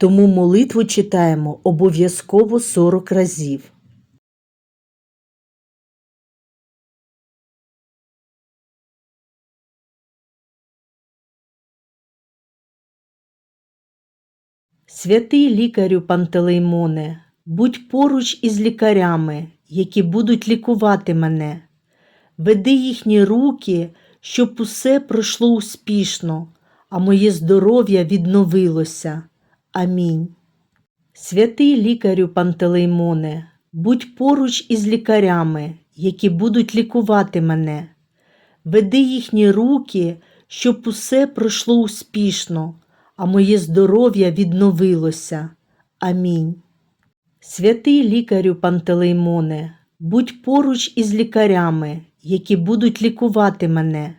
тому молитву читаємо обов'язково 40 разів. Святий лікарю Пантелеймоне, будь поруч із лікарями, які будуть лікувати мене. Веди їхні руки, щоб усе пройшло успішно, а моє здоров'я відновилося. Амінь. Святий лікарю Пантелеймоне, будь поруч із лікарями, які будуть лікувати мене. Веди їхні руки, щоб усе пройшло успішно, а моє здоров'я відновилося. Амінь. Святий лікарю Пантелеймоне, будь поруч із лікарями, які будуть лікувати мене.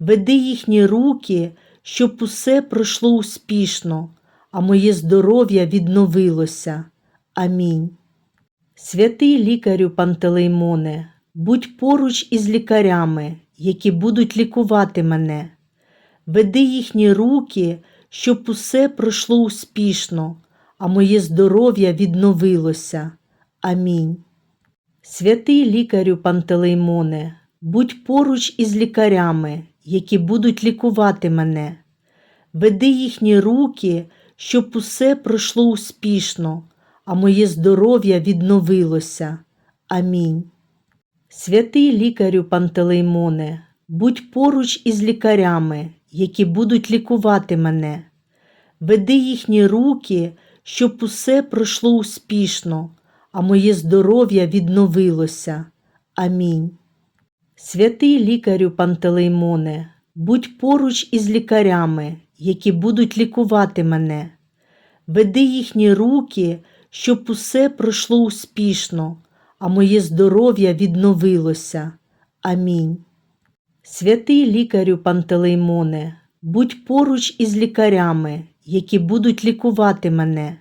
Веди їхні руки, щоб усе пройшло успішно, а моє здоров'я відновилося. Амінь. Святий лікарю Пантелеймоне, будь поруч із лікарями, які будуть лікувати мене. Веди їхні руки, щоб усе пройшло успішно, а моє здоров'я відновилося. Амінь. Святий лікарю Пантелеймоне, будь поруч із лікарями, які будуть лікувати мене. Веди їхні руки, щоб усе пройшло успішно, а моє здоров'я відновилося. Амінь. Святий лікарю Пантелеймоне, будь поруч із лікарями, які будуть лікувати мене. Веди їхні руки, щоб усе пройшло успішно, а моє здоров'я відновилося. Амінь. Святий лікарю Пантелеймоне, будь поруч із лікарями, які будуть лікувати мене. Веди їхні руки, щоб усе пройшло успішно, а моє здоров'я відновилося. Амінь. Святий лікарю Пантелеймоне, будь поруч із лікарями, які будуть лікувати мене.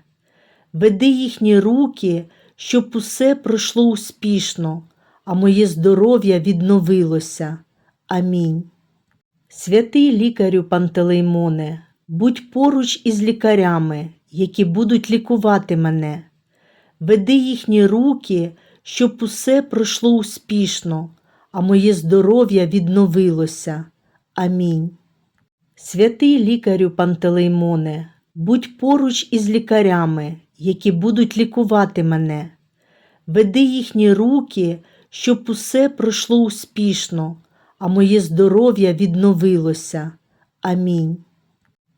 Веди їхні руки, щоб усе пройшло успішно, а моє здоров'я відновилося. Амінь. Святий лікарю Пантелеймоне, будь поруч із лікарями, які будуть лікувати мене. Веди їхні руки, щоб усе пройшло успішно, а моє здоров'я відновилося. Амінь. Святий лікарю Пантелеймоне, будь поруч із лікарями, які будуть лікувати мене. Веди їхні руки, щоб усе пройшло успішно, а моє здоров'я відновилося. Амінь.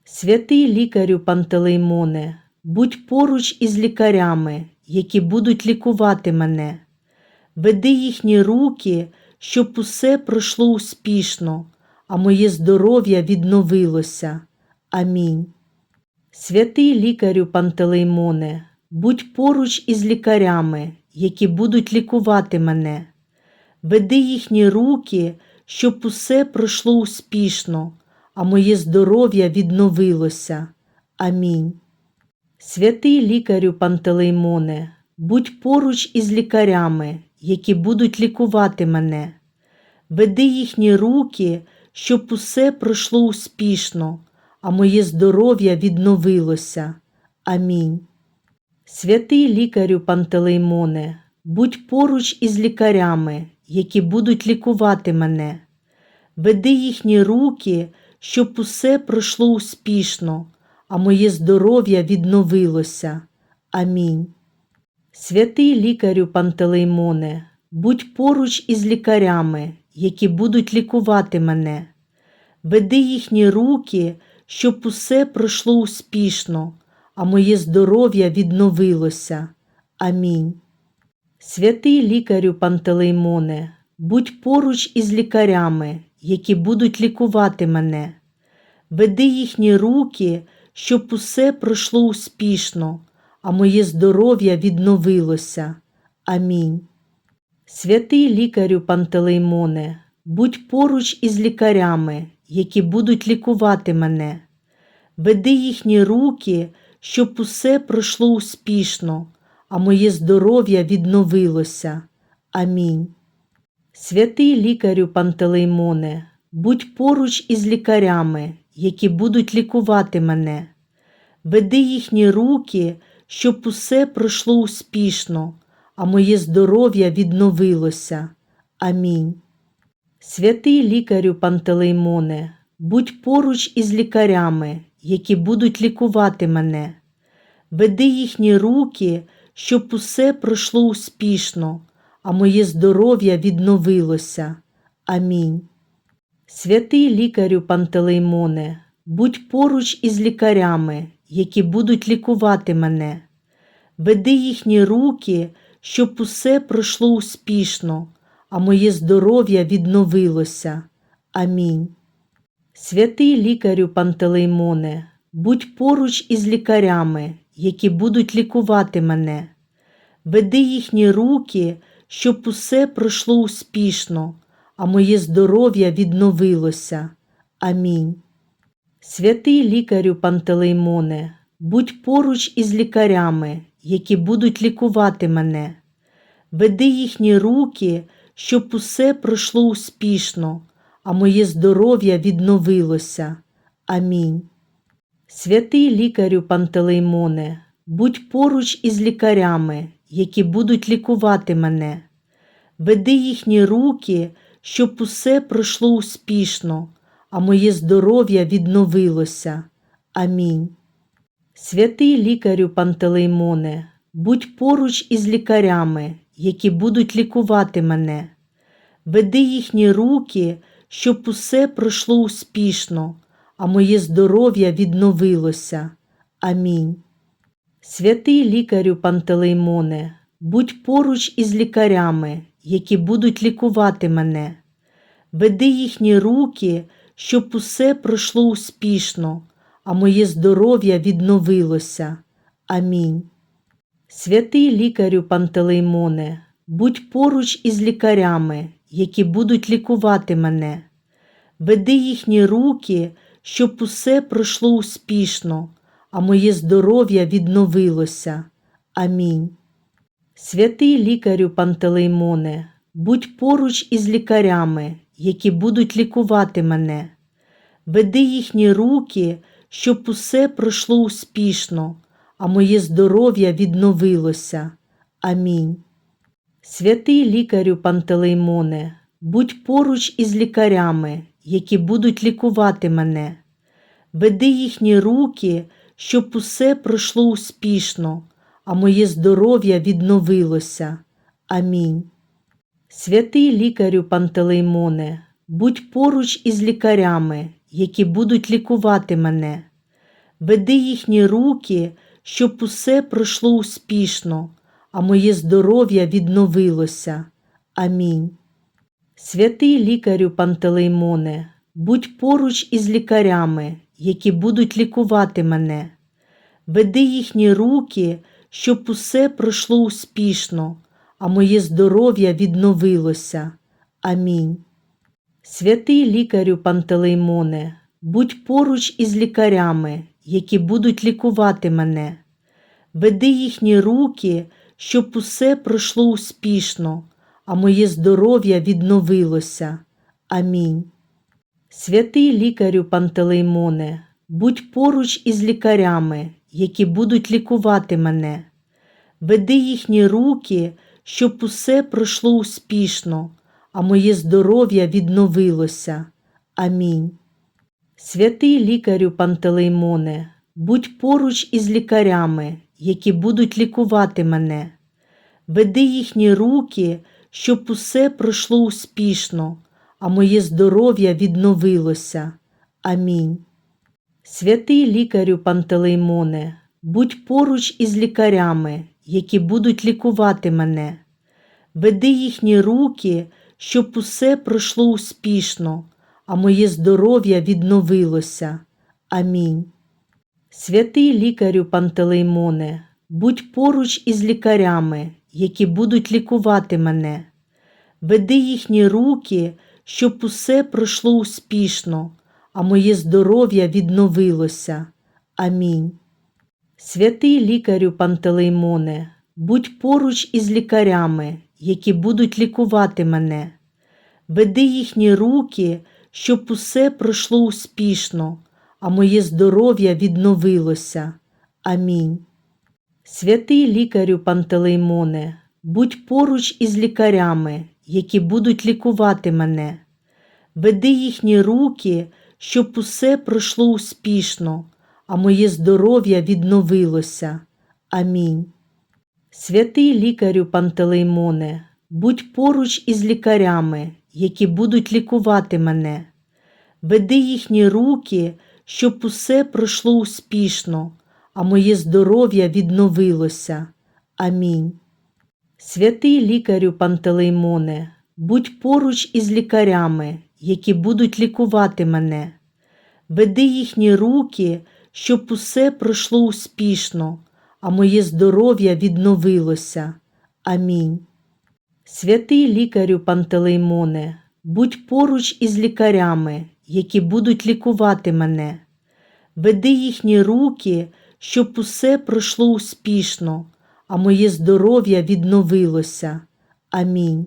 Святий лікарю Пантелеймоне, будь поруч із лікарями, які будуть лікувати мене. Веди їхні руки, щоб усе пройшло успішно, а моє здоров'я відновилося. Амінь. Святий лікарю Пантелеймоне, будь поруч із лікарями, які будуть лікувати мене. Веди їхні руки, щоб усе пройшло успішно, а моє здоров'я відновилося. Амінь. Святий лікарю Пантелеймоне, будь поруч із лікарями, які будуть лікувати мене. Веди їхні руки, щоб усе пройшло успішно, а моє здоров'я відновилося. Амінь. Святий лікарю Пантелеймоне, будь поруч із лікарями, які будуть лікувати мене. Веди їхні руки, щоб усе пройшло успішно, а моє здоров'я відновилося. Амінь. Святий лікарю Пантелеймоне, будь поруч із лікарями, які будуть лікувати мене. Веди їхні руки, щоб усе пройшло успішно, а моє здоров'я відновилося. Амінь. Святий лікарю Пантелеймоне, будь поруч із лікарями, які будуть лікувати мене. Веди їхні руки, щоб усе пройшло успішно, а моє здоров'я відновилося. Амінь. Святий лікарю Пантелеймоне, будь поруч із лікарями, які будуть лікувати мене. Веди їхні руки, щоб усе пройшло успішно, а моє здоров'я відновилося. Амінь. Святий лікарю Пантелеймоне, будь поруч із лікарями, які будуть лікувати мене. Веди їхні руки, щоб усе пройшло успішно, а моє здоров'я відновилося. Амінь. Святий лікарю Пантелеймоне, будь поруч із лікарями, які будуть лікувати мене. Веди їхні руки, щоб усе пройшло успішно, а моє здоров'я відновилося. Амінь. Святий лікарю Пантелеймоне, будь поруч із лікарями, які будуть лікувати мене. Веди їхні руки, щоб усе пройшло успішно, а моє здоров'я відновилося. Амінь. Святий лікарю Пантелеймоне, будь поруч із лікарями, які будуть лікувати мене. Веди їхні руки, щоб усе пройшло успішно, а моє здоров'я відновилося. Амінь. Святий лікарю Пантелеймоне, будь поруч із лікарями, які будуть лікувати мене. Веди їхні руки, щоб усе пройшло успішно, а моє здоров'я відновилося. Амінь. Святий лікарю Пантелеймоне, будь поруч із лікарями, які будуть лікувати мене. Веди їхні руки, щоб усе пройшло успішно, а моє здоров'я відновилося. Амінь. Святий лікарю Пантелеймоне, будь поруч із лікарями, які будуть лікувати мене. Веди їхні руки, щоб усе пройшло успішно, а моє здоров'я відновилося. Амінь. Святий лікарю Пантелеймоне, будь поруч із лікарями, які будуть лікувати мене. Веди їхні руки, щоб усе пройшло успішно, а моє здоров'я відновилося. Амінь. Святий лікарю Пантелеймоне, будь поруч із лікарями, які будуть лікувати мене. Веди їхні руки, щоб усе пройшло успішно, а моє здоров'я відновилося. Амінь. Святий лікарю Пантелеймоне, будь поруч із лікарями, які будуть лікувати мене. Веди їхні руки, щоб усе пройшло успішно, а моє здоров'я відновилося. Амінь. Святий лікарю Пантелеймоне, будь поруч із лікарями, які будуть лікувати мене. Веди їхні руки, щоб усе пройшло успішно, а моє здоров'я відновилося. Амінь. Святий лікарю Пантелеймоне, будь поруч із лікарями, які будуть лікувати мене. Веди їхні руки, щоб усе пройшло успішно, а моє здоров'я відновилося. Амінь. Святий лікарю Пантелеймоне, будь поруч із лікарями, які будуть лікувати мене. Веди їхні руки, щоб усе пройшло успішно, а моє здоров'я відновилося. Амінь. Святий лікарю Пантелеймоне, будь поруч із лікарями, які будуть лікувати мене. Веди їхні руки, щоб усе пройшло успішно, а моє здоров'я відновилося. Амінь. Святий лікарю Пантелеймоне, будь поруч із лікарями, які будуть лікувати мене. Веди їхні руки, щоб усе пройшло успішно, а моє здоров'я відновилося. Амінь. Святий лікарю Пантелеймоне, будь поруч із лікарями, які будуть лікувати мене. Веди їхні руки, щоб усе пройшло успішно, а моє здоров'я відновилося. Амінь. Святий лікарю Пантелеймоне, будь поруч із лікарями, які будуть лікувати мене. Веди їхні руки, щоб усе пройшло успішно, а моє здоров'я відновилося. Амінь. Святий лікарю Пантелеймоне, будь поруч із лікарями, які будуть лікувати мене. Веди їхні руки, щоб усе пройшло успішно, а моє здоров'я відновилося. Амінь. Святий лікарю Пантелеймоне, будь поруч із лікарями, які будуть лікувати мене. Веди їхні руки, щоб усе пройшло успішно, а моє здоров'я відновилося. Амінь. Святий лікарю Пантелеймоне, будь поруч із лікарями, які будуть лікувати мене. Веди їхні руки, щоб усе пройшло успішно, а моє здоров'я відновилося. Амінь. Святий лікарю Пантелеймоне, будь поруч із лікарями, які будуть лікувати мене. Веди їхні руки, щоб усе пройшло успішно, а моє здоров'я відновилося. Амінь. Святий лікарю Пантелеймоне, будь поруч із лікарями, які будуть лікувати мене. Веди їхні руки, щоб усе пройшло успішно, а моє здоров'я відновилося. Амінь. Святий лікарю Пантелеймоне, будь поруч із лікарями, які будуть лікувати мене. Веди їхні руки, щоб усе пройшло успішно, а моє здоров'я відновилося. Амінь.